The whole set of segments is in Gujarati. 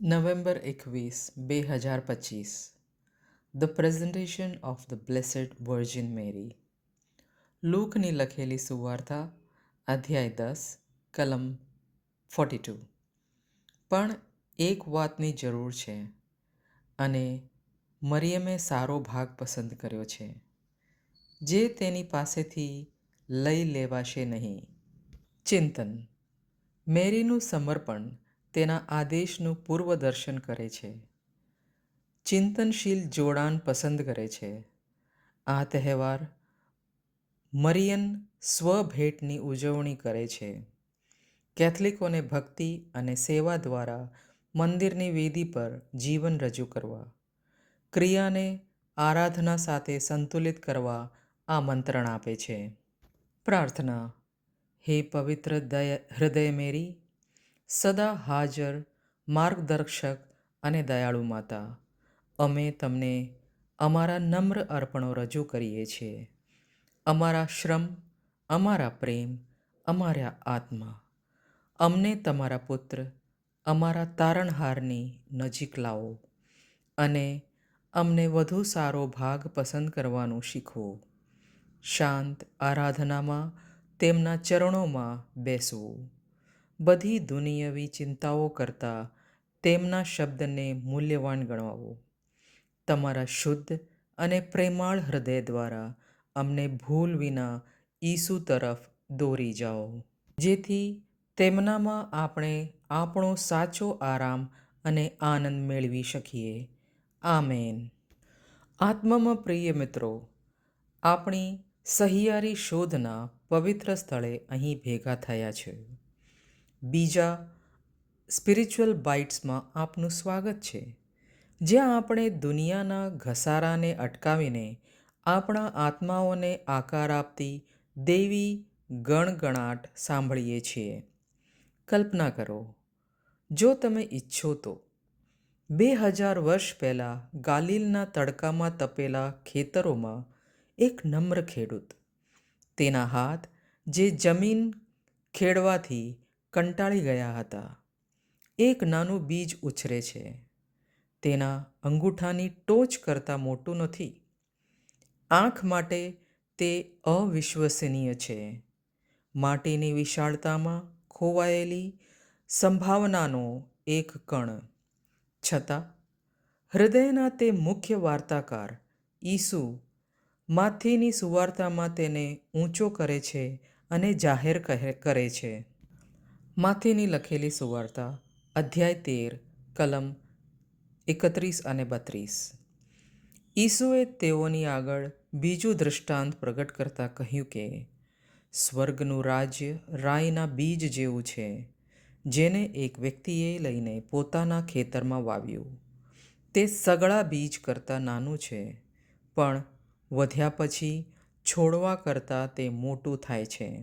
નવેમ્બર એકવીસ, બે હજાર પચીસ. The presentation of the blessed Virgin Mary લૂકની લખેલી સુવાર્તા, અધ્યાય દસ, કલમ ફોર્ટી ટુ પણ એક વાતની જરૂર છે અને મરિયમે સારો ભાગ પસંદ કર્યો છે. જે તેની પાસેથી લઈ લેવાશે નહીં. ચિંતન. મેરીનું સમર્પણ તેના આદેશનું પૂર્વદર્શન કરે છે. ચિંતનશીલ જોડાણ પસંદ કરે છે. આ તહેવાર મરિયન સ્વભેટની ઉજવણી કરે છે. કેથલિકોને ભક્તિ અને સેવા દ્વારા મંદિરની વેદી પર જીવન રજૂ કરવા, ક્રિયાને આરાધના સાથે સંતુલિત કરવા આમંત્રણ આપે છે. પ્રાર્થના, હે પવિત્ર દય, હૃદય મેરી સદા હાજર, માર્ગદર્શક અને દયાળુ માતા. અમે તમને અમારા નમ્ર અર્પણો રજૂ કરીએ છીએ. અમારા શ્રમ, અમારા પ્રેમ, અમારા આત્મા. અમને તમારા પુત્ર, અમારા તારણહારની નજીક લાવો અને અમને વધુ સારો ભાગ પસંદ કરવાનું શીખવો. શાંત આરાધનામાં તેમના ચરણોમાં બેસવું. બધી દુનિયાવી ચિંતાઓ કરતાં તેમના શબ્દને મૂલ્યવાન ગણવાવો. તમારા શુદ્ધ અને પ્રેમાળ હૃદય દ્વારા અમને ભૂલ વિના ઈસુ તરફ દોરી જાઓ. જેથી તેમનામાં આપણે આપણો સાચો આરામ અને આનંદ મેળવી શકીએ. આમેન. આત્મામાં પ્રિય મિત્રો, આપણી સહિયારી શોધના પવિત્ર સ્થળે અહીં ભેગા થયા છે. બીજા સ્પિરિચ્યુઅલ બાઇટ્સમાં આપનું સ્વાગત છે. જ્યાં આપણે દુનિયાના ઘસારાને અટકાવીને આપણા આત્માઓને આકાર આપતી દેવી ગણગણાટ સાંભળીએ છીએ. કલ્પના કરો, જો તમે ઈચ્છો તો. બે હજાર વર્ષ પહેલાં ગાલિલના તડકામાં તપેલા ખેતરોમાં એક નમ્ર ખેડૂત, તેના હાથ જે જમીન ખેડવાથી કંટાળી ગયા હતા. એક નાનું બીજ ઉછરે છે. તેના અંગૂઠાની ટોચ કરતાં મોટું નથી. આંખ માટે તે અવિશ્વસનીય છે. માટીની વિશાળતામાં ખોવાયેલી સંભાવનાનો એક કણ. છતાં, હૃદયના તે મુખ્ય વાર્તાકાર ઈસુ માથીની સુવાર્તામાં તેને ઊંચો કરે છે અને જાહેર કરે છે. માથીની લખેલી સુવાર્તા, અધ્યાય તેર, કલમ એકત્રીસ અને બત્રીસ. ઈસુએ તેઓની આગળ બીજું દૃષ્ટાંત પ્રગટ કરતાં કહ્યું કે, સ્વર્ગનું રાજ્ય રાઈના બીજ જેવું છે, જેને એક વ્યક્તિએ લઈને પોતાના ખેતરમાં વાવ્યું. તે સગળા બીજ કરતાં નાનું છે, પણ વધ્યા પછી છોડવા કરતાં તે મોટું થાય છે.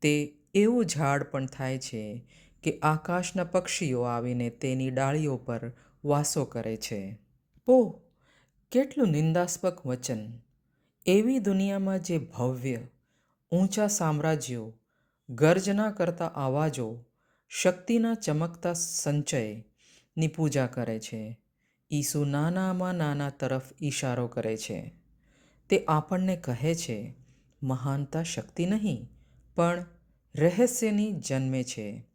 તે એવું ઝાડ પણ થાય છે કે આકાશના પક્ષીઓ આવીને તેની ડાળીઓ પર વાસો કરે છે. ઓહ, કેટલું નિંદાસ્પક વચન. એવી દુનિયામાં જે ભવ્ય, ઊંચા સામ્રાજ્યો, ગર્જના કરતા આવાજો, શક્તિના ચમકતા સંચયની પૂજા કરે છે. ઈસુ નાનામાં નાના તરફ ઈશારો કરે છે. તે આપણને કહે છે, મહાનતા શક્તિ નહીં, પણ રહસ્યની જન્મે છે.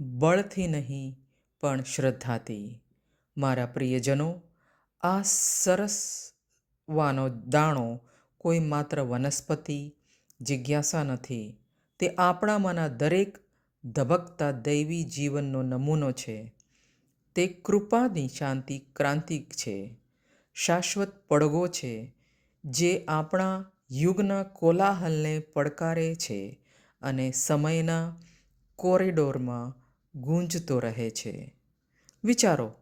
બળથી નહીં, પણ શ્રદ્ધાથી. મારા પ્રિયજનો, આ સરસવાનો દાણો કોઈ માત્ર વનસ્પતિ, જિજ્ઞાસા નથી, તે આપણામાંના દરેક ધબકતા દૈવી જીવનનો નમૂનો છે. તે કૃપાની શાંતિ ક્રાંતિ છે. શાશ્વત પડઘો છે, જે આપણા યુગના કોલાહલને પડકારે છે. અને સમયના કોરિડોરમાં ગૂંજતો રહે છે. વિચારો,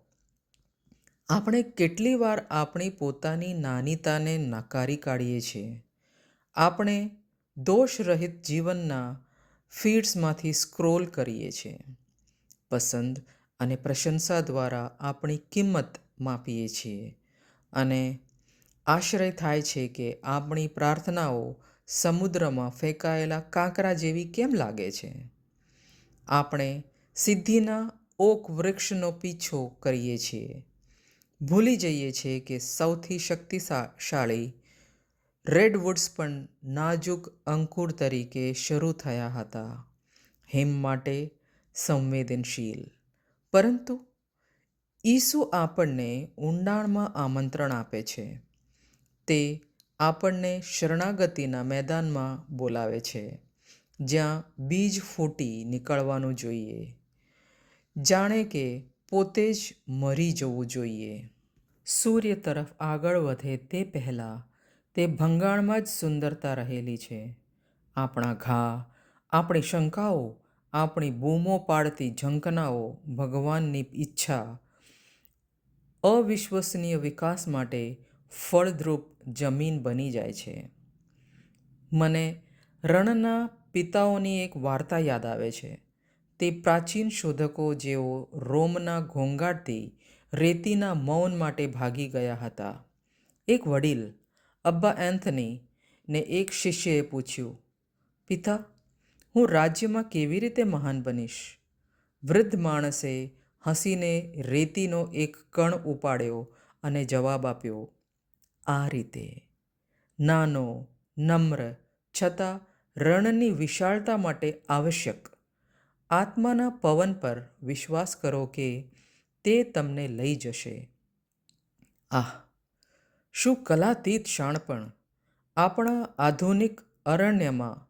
આપણે કેટલી વાર આપણી પોતાની નાનીતાને નકારી કાઢીએ છીએ? આપણે દોષરહિત જીવનના ફીડ્સમાંથી સ્ક્રોલ કરીએ છીએ. પસંદ અને પ્રશંસા દ્વારા આપણી કિંમત માપીએ છીએ. અને આશ્રય થાય છે કે આપણી પ્રાર્થનાઓ સમુદ્રમાં ફેંકાયેલા કાંકરા જેવી કેમ લાગે છે? આપણે સિદ્ધિના ઓક વૃક્ષનો પીછો કરીએ છીએ. ભૂલી જઈએ છીએ કે સૌથી શક્તિશાળી રેડવુડ્સ પણ નાજુક અંકુર તરીકે શરૂ થયા હતા. હિમ માટે સંવેદનશીલ. પરંતુ ઈસુ આપણને ઊંડાણમાં આમંત્રણ આપે છે. તે આપણને શરણાગતિના મેદાનમાં બોલાવે છે. જ્યાં બીજ ફૂટી નીકળવાનું જોઈએ. જાણે કે પોતે જ મરી જવું જોઈએ. સૂર્ય તરફ આગળ વધે તે પહેલાં તે ભંગાણમાં જ સુંદરતા રહેલી છે. આપણા ઘા, આપણી શંકાઓ, આપણી બૂમો પાડતી ઝંકનાઓ ભગવાનની ઈચ્છા અવિશ્વસનીય વિકાસ માટે ફળદ્રુપ જમીન બની જાય છે. મને રણના પિતાઓની એક વાર્તા યાદ આવે છે. તે પ્રાચીન શોધકો જેઓ રોમના ઘોંઘાટથી રેતીના મૌન માટે ભાગી ગયા હતા. એક વડીલ, અબ્બા એન્થની, ને એક શિષ્યએ પૂછ્યું, પિતા, હું રાજ્યમાં કેવી રીતે મહાન બનીશ? વૃદ્ધ માણસે હસીને રેતીનો એક કણ ઉપાડ્યો અને જવાબ આપ્યો આ રીતે. નાનો, નમ્ર, છતાં રણની વિશાળતા માટે આવશ્યક. આત્માના પવન પર વિશ્વાસ કરો કે તે તમને લઈ જશે. આહ! શું કલાતીત શાણપણ આપણા આધુનિક અરણ્યમાં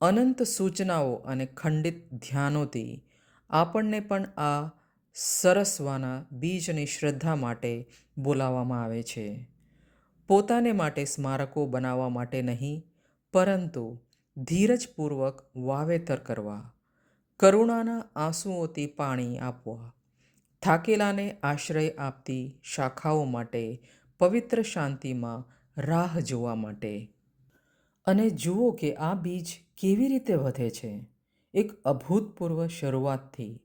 અનંત સૂચનાઓ અને ખંડિત ધ્યાનોથી આપણને પણ આ સરસવાના બીજની શ્રદ્ધા માટે બોલાવવામાં આવે છે. પોતાને માટે સ્મારકો બનાવવા માટે નહીં, પરંતુ ધીરજપૂર્વક વાવેતર કરવા, કરુણાના આંસુઓથી પાણી આપવા, થાકેલાને આશ્રય આપતી શાખાઓ માટે પવિત્ર શાંતિમાં રાહ જોવા માટે. અને જુઓ કે આ બીજ કેવી રીતે વધે છે. એક અભૂતપૂર્વ શરૂઆતથી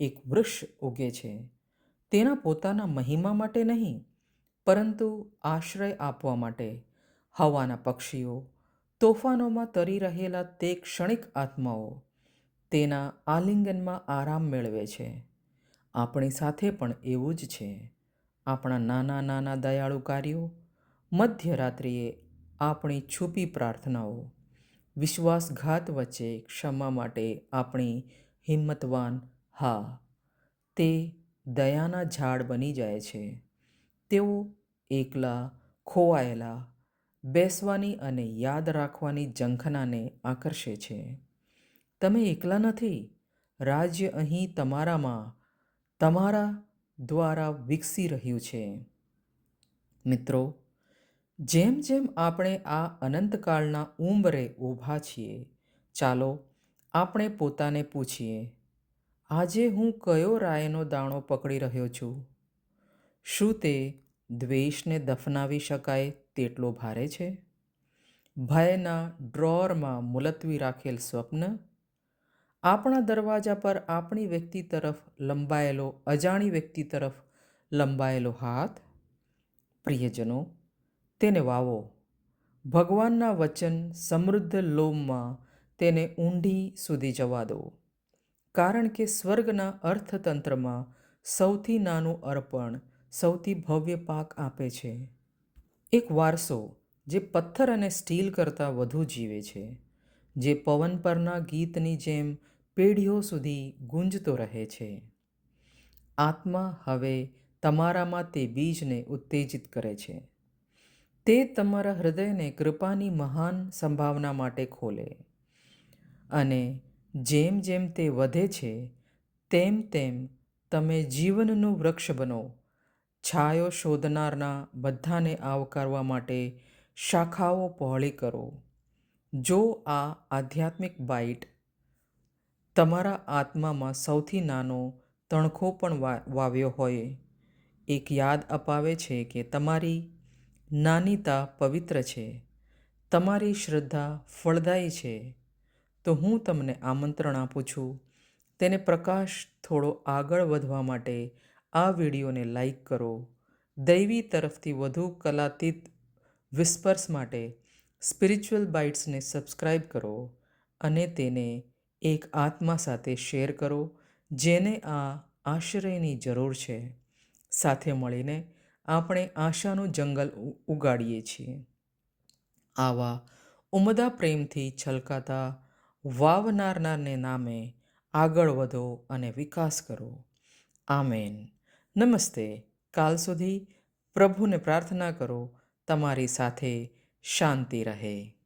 એક વૃક્ષ ઉગે છે. તેના પોતાના મહિમા માટે નહીં પરંતુ આશ્રય આપવા માટે હવાના પક્ષીઓ, તોફાનોમાં તરી રહેલા તે ક્ષણિક આત્માઓ તેના આલિંગનમાં આરામ મેળવે છે. આપણી સાથે પણ એવું જ છે. આપણા નાના નાના દયાળુ કાર્યો, મધ્યરાત્રિએ આપણી છુપી પ્રાર્થનાઓ, વિશ્વાસઘાત વચ્ચે ક્ષમા માટે આપણી હિંમતવાન હા, તે દયાના ઝાડ બની જાય છે. તેઓ એકલા, ખોવાયેલા, બેસવાની અને યાદ રાખવાની ઝંખનાને આકર્ષે છે. તમે એકલા નથી. રાજ્ય અહીં તમારામાં, તમારા દ્વારા વિકસી રહ્યું છે. મિત્રો, જેમ જેમ આપણે આ અનંતકાળના ઉંબરે ઊભા છીએ, ચાલો આપણે પોતાને પૂછીએ, આજે હું કયો રાયનો દાણો પકડી રહ્યો છું? શું તે દ્વેષને દફનાવી શકાય તેટલો ભારે છે? ભયના ડ્રોરમાં મુલતવી રાખેલ સ્વપ્ન? આપણા દરવાજા પર આપણી વ્યક્તિ તરફ લંબાયેલો, અજાણી વ્યક્તિ તરફ લંબાયેલો હાથ? પ્રિયજનો, તેને વાવો. ભગવાનના વચન સમૃદ્ધ લોમમાં તેને ઊંડી સુધી જવા દો. કારણ કે સ્વર્ગના અર્થતંત્રમાં સૌથી નાનું અર્પણ સૌથી ભવ્ય પાક આપે છે. એક વારસો જે પથ્થર અને સ્ટીલ કરતાં વધુ જીવે છે, જે પવન પરના ગીતની જેમ પેઢીઓ સુધી ગુંજતો રહે છે. આત્મા હવે તમારામાં તે બીજને ઉત્તેજિત કરે છે. તે તમારા હૃદયને કૃપાની મહાન સંભાવના માટે ખોલે અને જેમ જેમ તે વધે છે, તેમ તેમ તમે જીવનનું વૃક્ષ બનો છાયો શોધનારના બધાને આવકારવા માટે શાખાઓ પહોળી કરો. જો આ આધ્યાત્મિક બાઇટ તમારા આત્મામાં સૌથી નાનો તણખો પણ વાવ્યો હોય, એક યાદ અપાવે છે કે તમારી નાનીતા પવિત્ર છે, તમારી શ્રદ્ધા ફળદાયી છે, તો હું તમને આમંત્રણ આપું છું. તેને પ્રકાશ થોડો આગળ વધવા માટે આ વિડીયોને લાઈક કરો. દૈવી તરફથી વધુ કલાતીત વિસ્પર્સ માટે સ્પિરિચ્યુઅલ બાઇટ્સને સબસ્ક્રાઈબ કરો અને તેને એક આત્મા સાથે શેર કરો, જેને આ આશ્રયની જરૂર છે. સાથે મળીને આપણે આશાનું જંગલ ઉગાડીએ છીએ. આવા ઉમદા પ્રેમથી છલકાતા વાવનારનારને નામે આગળ વધો અને વિકાસ કરો. આમેન. નમસ્તે કાલ સુધી પ્રભુને પ્રાર્થના કરો તમારી સાથે શાંતિ રહે.